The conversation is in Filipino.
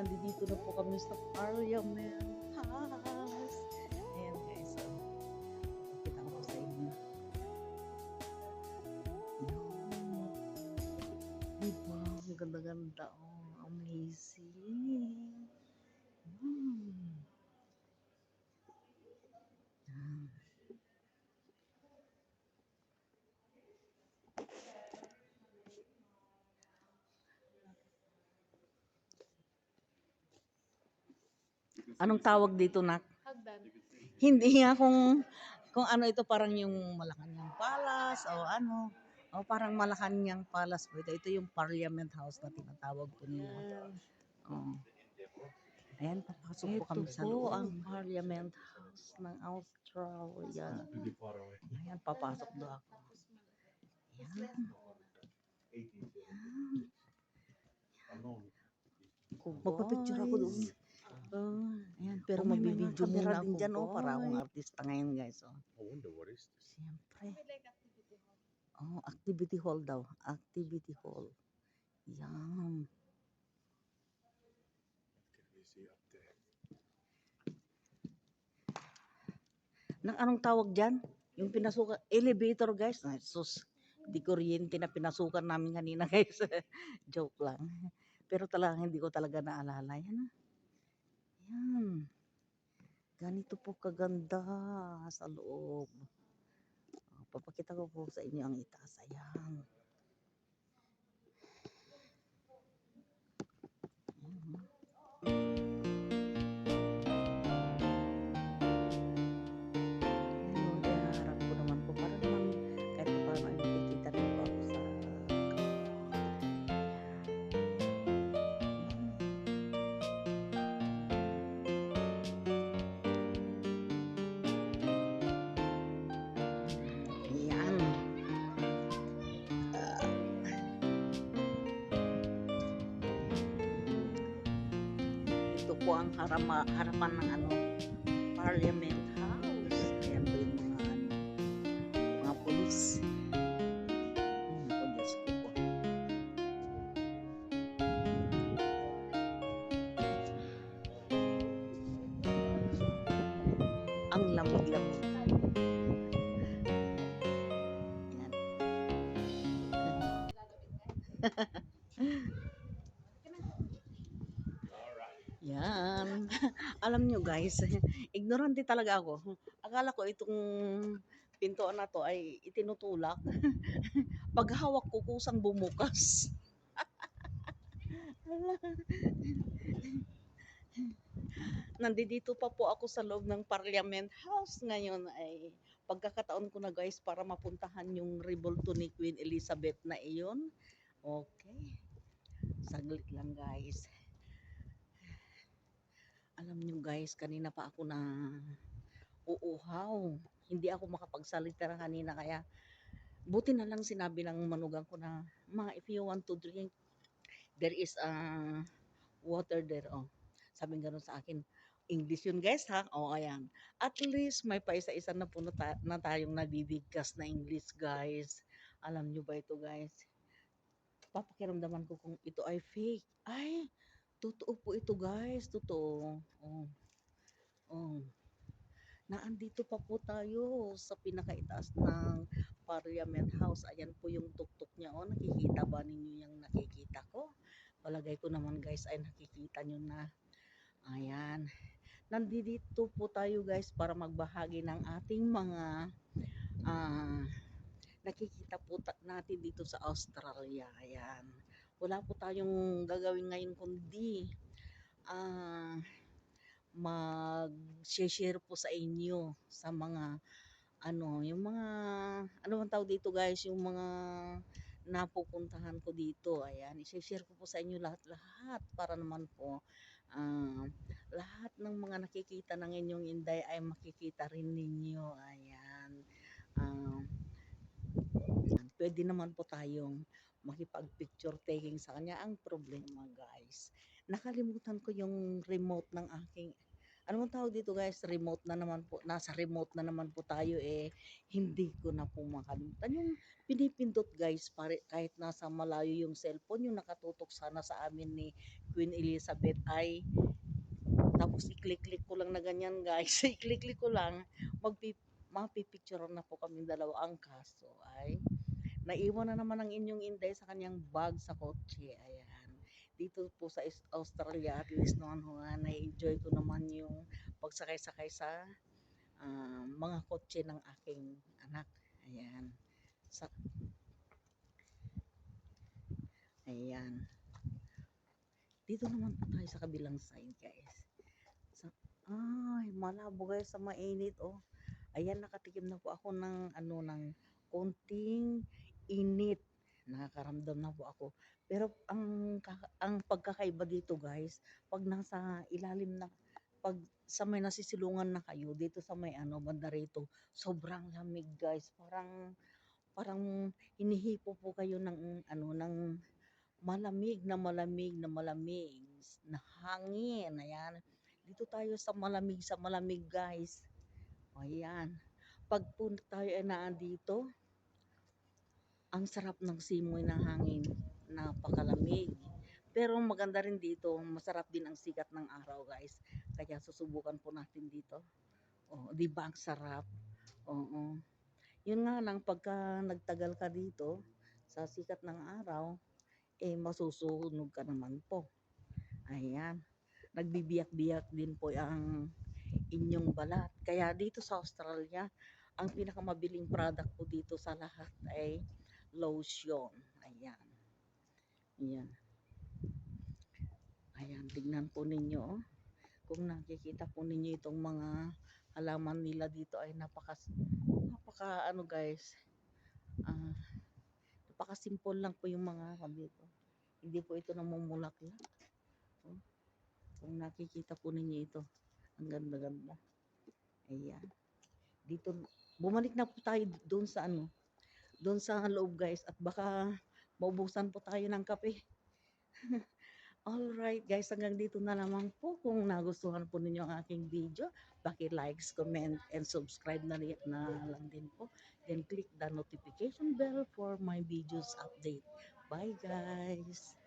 nandito na po kami sa Parliament House. Ayan guys, so, kita ko po sa inyo. Diba? Ang ganda-ganda. Oh, amazing. Hmm. Anong tawag dito, Nak? Hagdan. Hindi nga kung kung ano ito parang yung Malacanang Palace o ano. O parang Malacanang Palace po ito. Ito yung Parliament House na tinatawag po nila. Oh. Ayan, papasok po kami sa loob. ang Parliament House ng Australia. Ayan, papasok do ako. Ayan. 18. Unknown. Magpapicture ako doon. Oh, pero Oh, camera muna din ako dyan, oh, oh, para akong artista ngayon guys. Oh. I wonder what is this? Siyempre. Oh, activity hall daw. Activity hall. There? Nang anong tawag dyan? Yung pinasukan, elevator guys. Ay, sus, di kuryente na pinasukan namin kanina guys. Joke lang. Pero talagang hindi ko talaga naalala. Yan ah. Yan. Ganito po kaganda sa loob. Oh, papakita ko po sa inyo ang itaas. Ayan. Po ang harama, harapan ng ano, Parliament House. Ayan po yung mga ano, mga pulis. Ay, naku, Diyos ko po. Ang lamig-lamig. Yan. Yan. Alam nyo guys, ignorante talaga ako. Akala ko itong pintuan na to ay itinutulak. Pag hawak ko, kusang bumukas. Nandito pa po ako sa loob ng Parliament House ngayon ay pagkakataon ko na guys para mapuntahan yung rebulto ni Queen Elizabeth na iyon. Okay. Saglit lang guys. Alam nyo guys, kanina pa ako na uuhaw. Hindi ako makapagsalita kanina kaya buti na lang sinabi ng manugang ko na ma if you want to drink there is a water there oh. Sabi gano'n sa akin. English yun guys ha. O ayan. At least may paisa-isa na po na, ta- na tayong nabibigkas na English guys. Alam nyo ba ito guys? Papakiramdaman ko kung ito ay fake. Ay, totoo po ito guys. Totoo. Oh. Oh. Naandito pa po tayo sa pinakaitaas ng Parliament House. Ayan po yung tuktok niya. Oh, nakikita ba ninyo yung nakikita ko? Palagay ko naman guys ay nakikita nyo na. Ayan. Nandito po tayo guys para magbahagi ng ating mga ah, nakikita po natin dito sa Australia. Ayan. Wala po tayong gagawin ngayon kundi ah mag-share po sa inyo sa mga ano, yung mga ano man tawag dito guys, yung mga napupuntahan ko dito. Ayan, i-share ko po sa inyo lahat-lahat para naman po ah, lahat ng mga nakikita ng inyong inday ay makikita rin ninyo. Ayan. Ah, pwede naman po tayong makipag-picture taking sa kanya. Ang problema guys, nakalimutan ko yung remote ng aking ano ang tawag dito guys, remote na naman po, nasa remote na naman po tayo eh, hindi ko na po makalimutan. Yung pinipindot guys, pare, kahit nasa malayo yung cellphone, yung nakatutok sana sa amin ni Queen Elizabeth ay, tapos i-click-click ko lang na ganyan guys, i-click-click ko lang, magpi mapipicture na po kami dalawa. Ang kaso ay naiwan na naman ang inyong inday sa kanyang bag sa kotse ayan. Dito po sa Australia at least noon ho nga na-enjoy ko naman yung pagsakay-sakay sa ah, mga kotse ng aking anak ayan. Sa ayan. Dito naman po tayo sa kabilang side guys. Sa, ay malabo guys sa mainit oh. Ayan nakatikim na po ako ng ano ng konting init. Nakakaramdam na po ako. Pero ang ang pagkakaiba dito guys pag nasa ilalim na pag sa may nasisilungan na kayo dito sa may ano banda rito sobrang lamig guys. Parang parang hinihipo po kayo ng ano ng malamig na malamig na malamig na hangin. Ayan. Dito tayo sa malamig sa malamig guys. Ayan. Pag po tayo ay naandito ang sarap ng simoy ng hangin napakalamig. Pero maganda rin dito masarap din ang sikat ng araw guys. Kaya susubukan po natin dito. Oh di ba ang sarap? Oo. Yun nga lang pagka nagtagal ka dito sa sikat ng araw eh masusunog ka naman po. Ayan. Nagbibiyak-biyak din po ang inyong balat. Kaya dito sa Australia ang pinakamabiling product po dito sa lahat ay lotion. Ayan. Ayan. Ayan tignan po ninyo oh. kung nakikita po ninyo itong mga halaman nila dito ay napaka napaka ano guys ah napaka simple lang po yung mga ano dito. Hindi po ito namumulaklak. Oh. kung nakikita po ninyo ito ang ganda ganda ayan. Dito bumalik na po tayo doon sa ano doon sa loob guys at baka maubusan po tayo ng kape Alright guys, hanggang dito na lamang po. Kung nagustuhan po ninyo ang aking video, paki-likes, comment, and subscribe na, rin- na lang din po. Then click the notification bell for my videos update. Bye guys!